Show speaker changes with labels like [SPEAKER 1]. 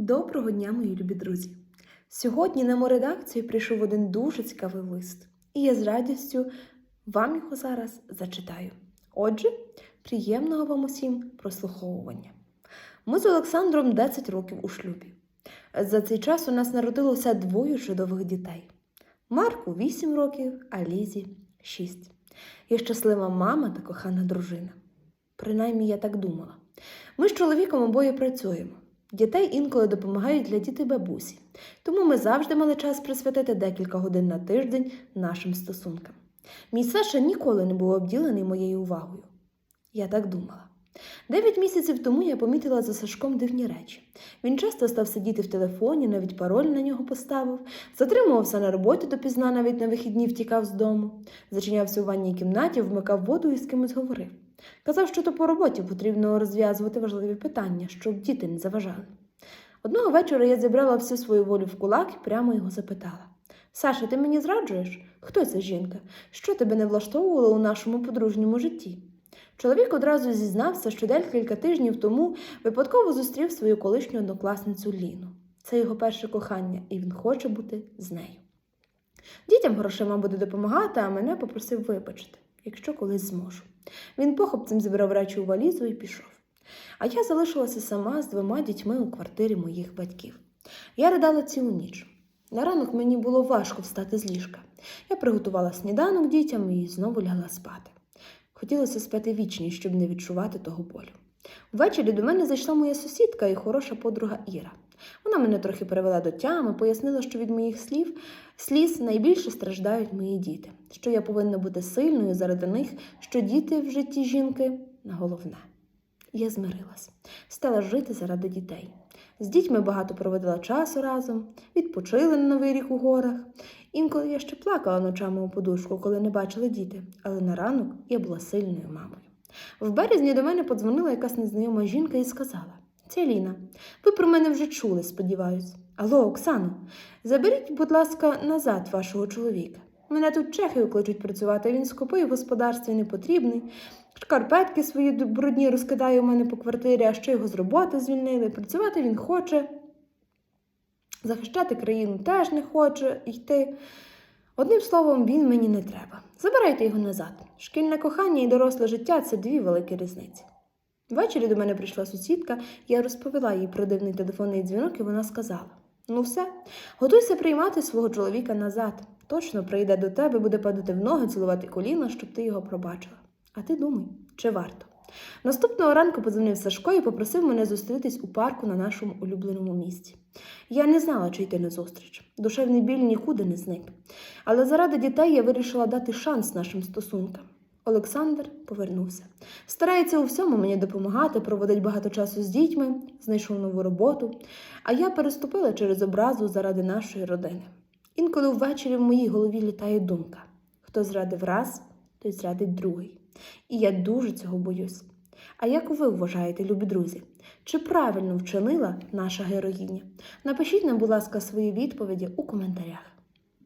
[SPEAKER 1] Доброго дня, мої любі друзі! Сьогодні на мою редакцію прийшов один дуже цікавий лист, і я з радістю вам його зараз зачитаю. Отже, приємного вам усім прослуховування. Ми з Олександром 10 років у шлюбі. За цей час у нас народилося двоє чудових дітей: Марку 8 років, а Лізі 6. Я щаслива мама та кохана дружина. Принаймні, я так думала. Ми з чоловіком обоє працюємо. Дітей інколи допомагають для діти бабусі, тому ми завжди мали час присвятити декілька годин на тиждень нашим стосункам. Мій Саша ніколи не був обділений моєю увагою. Я так думала. Дев'ять місяців тому я помітила за Сашком дивні речі. Він часто став сидіти в телефоні, навіть пароль на нього поставив, затримувався на роботі допізна, навіть на вихідні втікав з дому, зачинявся у ванній кімнаті, вмикав воду і з кимось говорив. Казав, що то по роботі потрібно розв'язувати важливі питання, щоб діти не заважали. Одного вечора я зібрала всю свою волю в кулак і прямо його запитала: Саша, ти мені зраджуєш? Хто ця жінка? Що тебе не влаштовувало у нашому подружньому житті? Чоловік одразу зізнався, що декілька тижнів тому випадково зустрів свою колишню однокласницю Ліну. Це його перше кохання, і він хоче бути з нею. Дітям грошима буде допомагати, а мене попросив вибачити, якщо колись зможу. Він похопцем зібрав речі у валізу і пішов. А я залишилася сама з двома дітьми у квартирі моїх батьків. Я ридала цілу ніч. На ранок мені було важко встати з ліжка. Я приготувала сніданок дітям і знову лягла спати. Хотілося спати вічність, щоб не відчувати того болю. Ввечері до мене зайшла моя сусідка і хороша подруга Іра. Вона мене трохи привела до тями, пояснила, що від моїх слів сліз найбільше страждають мої діти, що я повинна бути сильною заради них, що діти в житті жінки головне. Я змирилась, стала жити заради дітей. З дітьми багато проводила часу разом, відпочили на новий рік у горах. Інколи я ще плакала ночами у подушку, коли не бачила діти, але на ранок я була сильною мамою. В березні до мене подзвонила якась незнайома жінка і сказала: Це Ліна, ви про мене вже чули, сподіваюсь. Алло, Оксано, заберіть, будь ласка, назад вашого чоловіка. Мене тут чехи кличуть працювати, він скупий в господарстві не потрібний. Шкарпетки свої брудні розкидає у мене по квартирі, а ще його з роботи звільнили. Працювати він хоче. Захищати країну теж не хоче йти. Одним словом, він мені не треба. Забирайте його назад. Шкільне кохання і доросле життя це дві великі різниці. Ввечері до мене прийшла сусідка, я розповіла їй про дивний телефонний дзвінок, і вона сказала: Ну, все, готуйся приймати свого чоловіка назад. Точно прийде до тебе, буде падати в ноги, цілувати коліна, щоб ти його пробачила. А ти думай, чи варто? Наступного ранку подзвонив Сашко і попросив мене зустрітись у парку на нашому улюбленому місці. Я не знала, чи йти на зустріч. Душевний біль нікуди не зник. Але заради дітей я вирішила дати шанс нашим стосункам. Олександр повернувся. Старається у всьому мені допомагати, проводить багато часу з дітьми, знайшов нову роботу, а я переступила через образу заради нашої родини. Інколи ввечері в моїй голові літає думка: хто зрадив раз, той зрадить другий. І я дуже цього боюсь. А як ви вважаєте, любі друзі, чи правильно вчинила наша героїня? Напишіть нам, будь ласка, свої відповіді у коментарях.